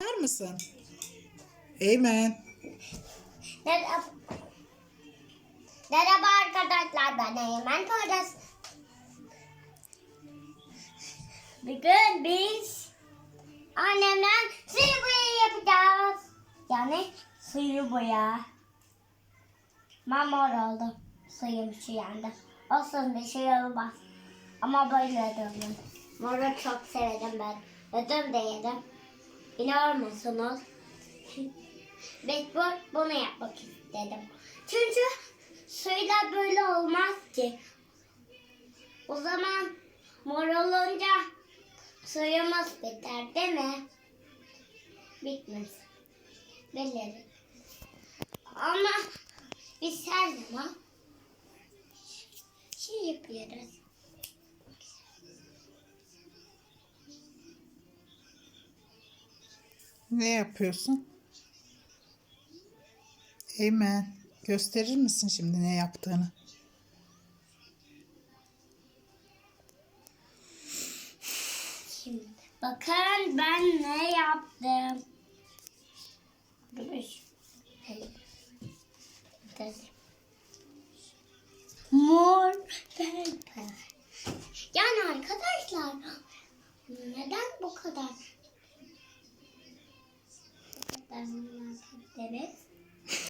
Var mısın? Eymen. Merhaba. Merhaba arkadaşlar ben Eymen Torres. Bugün biz annemle suyu boya yapacağız. Yani suyu boya. Mamor oldu. Suyum şu yanda. Olsun bir şey olmaz. Ama böyle döndüm. Moru çok severim ben. Ödüm de yedim. İnanır musunuz? Ben bunu yapmak istedim. Çünkü suyla böyle olmaz ki. O zaman mor olunca suyumuz biter değil mi? Bitmez. Bilirim. Ama biz her zaman şey yapıyoruz. Ne yapıyorsun? Eymen. Gösterir misin şimdi ne yaptığını? Şimdi bakın ben ne yaptım. Mor pembe. Yani arkadaşlar neden bu kadar? Ben deriz.